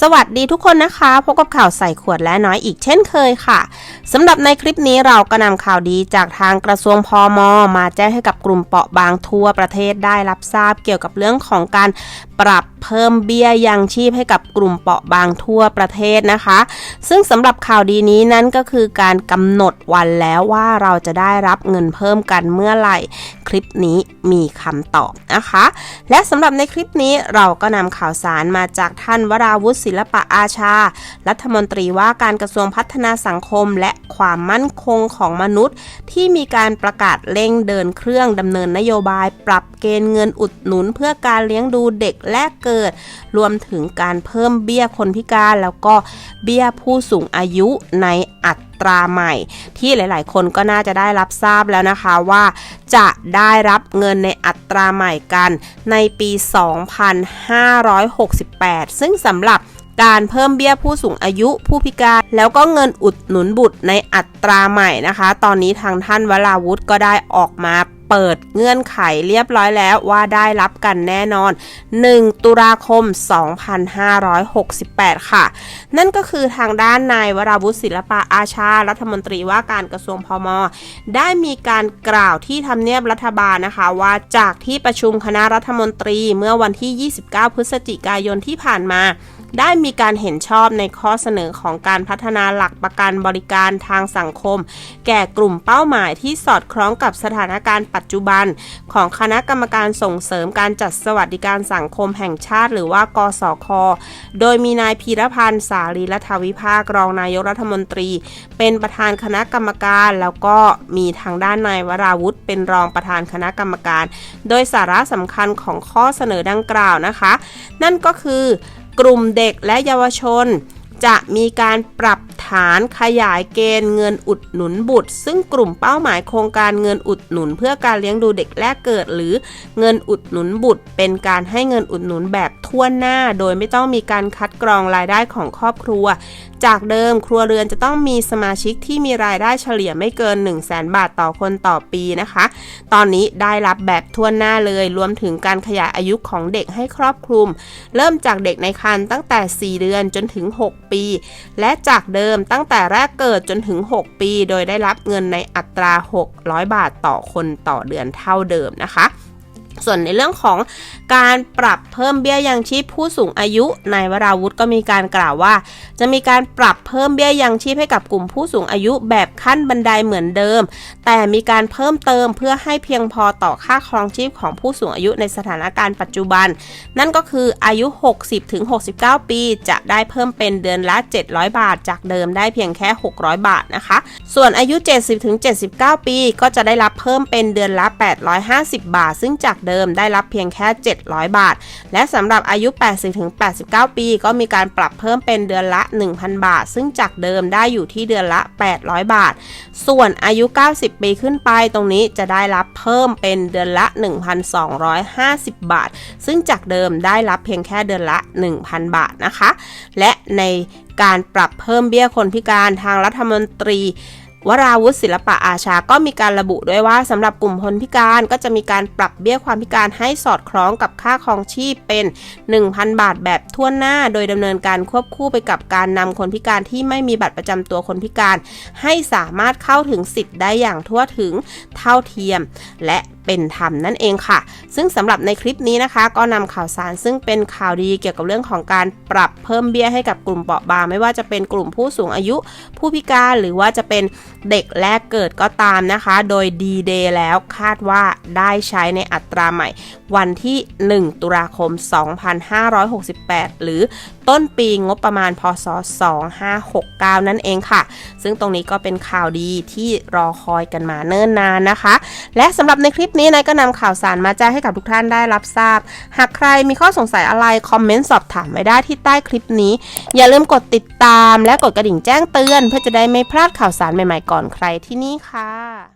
สวัสดีทุกคนนะคะ พบกับข่าวใส่ขวดและน้อยอีกเช่นเคยค่ะสำหรับในคลิปนี้เราก็นำข่าวดีจากทางกระทรวงพอมมาแจ้งให้กับกลุ่มเปราะบางทั่วประเทศได้รับทราบเกี่ยวกับเรื่องของการปรับเพิ่มเบี้ยยังชีพให้กับกลุ่มเปราะบางทั่วประเทศนะคะ ซึ่งสำหรับข่าวดีนี้นั้นก็คือการกำหนดวันแล้วว่าเราจะได้รับเงินเพิ่มกันเมื่อไหร่ คลิปนี้มีคำตอบนะคะ และสำหรับในคลิปนี้เราก็นำข่าวสารมาจากท่านวราวุฒศิลปะอาชา รัฐมนตรีว่าการกระทรวงพัฒนาสังคมและความมั่นคงของมนุษย์ ที่มีการประกาศเร่งเดินเครื่องดำเนินนโยบายปรับ กณฑ์เงินอุดหนุนเพื่อการเลี้ยงดูเด็กแรกเกิด รวมถึงการเพิ่มเบี้ยคนพิการ แล้วก็เบี้ยผู้สูงอายุในอัตราใหม่ ที่หลาย ๆ คนก็น่าจะได้รับทราบแล้วนะคะว่า จะได้รับเงินในอัตราใหม่กันในปี 2568 ซึ่งสำหรับ การเพิ่มเบี้ยผู้สูงอายุผู้พิการ แล้วก็เงินอุดหนุนบุตรในอัตราใหม่นะคะ ตอนนี้ทางท่านวราวุธก็ได้ออกมาเปิดเงื่อนไขเรียบร้อยแล้วว่าได้รับกันแน่นอน 1 ตุลาคม 2568 ค่ะ นั่นก็คือทางด้านนายวราวุฒิศิลปะอาชา รัฐมนตรีว่าการกระทรวงพม ได้มีการกล่าวที่ทำเนียบรัฐบาลนะคะ ว่าจากที่ประชุมคณะรัฐมนตรีเมื่อวันที่ 29 พฤศจิกายนที่ผ่านมา ได้มีการเห็นชอบในข้อเสนอของการพัฒนาหลักประกันบริการทางสังคม แก่กลุ่มเป้าหมายที่สอดคล้องกับสถานการณ์ปัจจุบัน ของคณะกรรมการส่งเสริมการจัดสวัสดิการสังคมแห่งชาติ หรือว่ากสค โดยมีนายพีรพันธ์สารีรัฐวิภาครองนายกรัฐมนตรี เป็นประธานคณะกรรมการแล้วก็มีทางด้านนายวราวุธ เป็นรองประธานคณะกรรมการ โดยสาระสำคัญของข้อเสนอดังกล่าวนะคะ นั่นก็คือ กลุ่มเด็กและเยาวชน จะมีการปรับฐานขยายเกณฑ์เงินอุดหนุนบุตร ซึ่งกลุ่มเป้าหมายโครงการเงินอุดหนุน เพื่อการเลี้ยงดูเด็กแรกเกิด หรือเงินอุดหนุนบุตร เป็นการให้เงินอุดหนุนแบบทั่วหน้า โดยไม่ต้องมีการคัดกรองรายได้ของครอบครัวจากเดิมครัวเรือนจะต้องมีสมาชิกที่มีรายได้เฉลี่ยไม่เกิน 1 0 0 0 0แบาทต่อคนต่อปีนะคะ ตอนนี้ได้รับแบบทั่วหน้าเลย รวมถึงการขยายอายุของเด็กให้ครอบคลุม เริ่มจากเด็กในครรภ์ตั้งแต่ 4 เดือนจนถึง 6 ปี และจากเดิมตั้งแต่แรกเกิดจนถึง 6 ปี โดยได้รับเงินในอัตรา 600 บาทต่อคนต่อเดือนเท่าเดิมนะคะ ส่วนในเรื่องของการปรับเพิ่มเบี้ยยังชีพผู้สูงอายุนายวราวุธก็มีการกล่าวว่า จะมีการปรับเพิ่มเบี้ยยังชีพให้กับกลุ่มผู้สูงอายุแบบขั้นบันไดเหมือนเดิม แต่มีการเพิ่มเติมเพื่อให้เพียงพอต่อค่าครองชีพของผู้สูงอายุในสถานการณ์ปัจจุบัน นั่นก็คืออายุ 60-69 ปี จะได้เพิ่มเป็นเดือนละ 700 บาท จากเดิมได้เพียงแค่ 600 บาทนะคะ ส่วนอายุ 70-79 ปี ก็จะได้รับเพิ่มเป็นเดือนละ 850 บาท ซึ่งจากเดิมได้รับเพียงแค่ 700 บาท และสำหรับอายุ 80-89 ปี ก็มีการปรับเพิ่มเป็นเดือนละ 1,000 บาท ซึ่งจากเดิมได้อยู่ที่เดือนละ 800 บาท ส่วนอายุ 90 ปีขึ้นไปตรงนี้จะได้รับเพิ่มเป็นเดือนละ 1,250 บาท ซึ่งจากเดิมได้รับเพียงแค่เดือนละ 1,000 บาทนะคะ และในการปรับเพิ่มเบี้ยคนพิการทางรัฐมนตรี วราวุฒิศิลปะอาชาก็มีการระบุด้วยว่าสำหรับกลุ่มคนพิการก็จะมีการปรับเบี้ยความพิการให้สอดคล้องกับค่าครองชีพเป็น 1,000 บาทแบบทั่วหน้า โดยดำเนินการควบคู่ไปกับการนำคนพิการที่ไม่มีบัตรประจำตัวคนพิการ ให้สามารถเข้าถึงสิทธิ์ได้อย่างทั่วถึงเท่าเทียม และ เป็นธรรมนั่นเองค่ะ ซึ่งสำหรับในคลิปนี้นะคะ ก็นำข่าวสารซึ่งเป็นข่าวดีเกี่ยวกับเรื่องของการปรับเพิ่มเบี้ยให้กับกลุ่มเปราะบางไม่ว่าจะเป็นกลุ่มผู้สูงอายุ ผู้พิการหรือว่าจะเป็นเด็กแรกเกิดก็ตามนะคะ โดยดีเดย์แล้วคาดว่าได้ใช้ในอัตราใหม่ วันที่ 1 ตุลาคม 2568 หรือต้นปีงบประมาณพศ 2569 นั่นเองค่ะ ซึ่งตรงนี้ก็เป็นข่าวดีที่รอคอยกันมาเนิ่นนานนะคะ และสำหรับในคลิปนี้นายก็นำข่าวสารมาแจ้งให้กับทุกท่านได้รับทราบ หากใครมีข้อสงสัยอะไร คอมเมนต์สอบถามไว้ได้ที่ใต้คลิปนี้ อย่าลืมกดติดตามและกดกระดิ่งแจ้งเตือน เพื่อจะได้ไม่พลาดข่าวสารใหม่ๆก่อนใครที่นี่ค่ะ